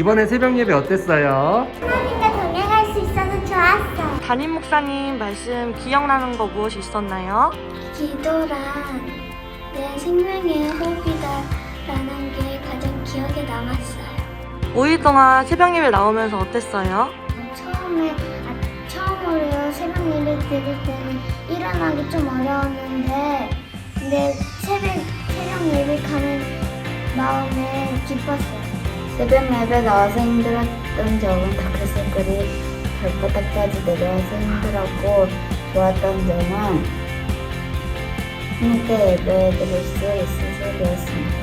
이번에 새벽 예배 어땠어요? 하나님과 동행할 수 있어서 좋았어요. 담임 목사님 말씀 기억나는 거 무엇이 있었나요? 기도란 내 생명의 호흡이다라는 게 가장 기억에 남았어요. 5일 동안 새벽 예배 나오면서 어땠어요? 처음에 아, 처음으로 새벽 예배 드릴 때는 일어나기 좀 어려웠는데 근데 새벽 새벽 예배 가는 마음에 기뻤어요. 예배 나와서 힘들었던 적은 다크서클이 발바닥까지 내려와서 힘들었고 좋았던 점은 함께 예배 드릴 수 있어서 되었습니다.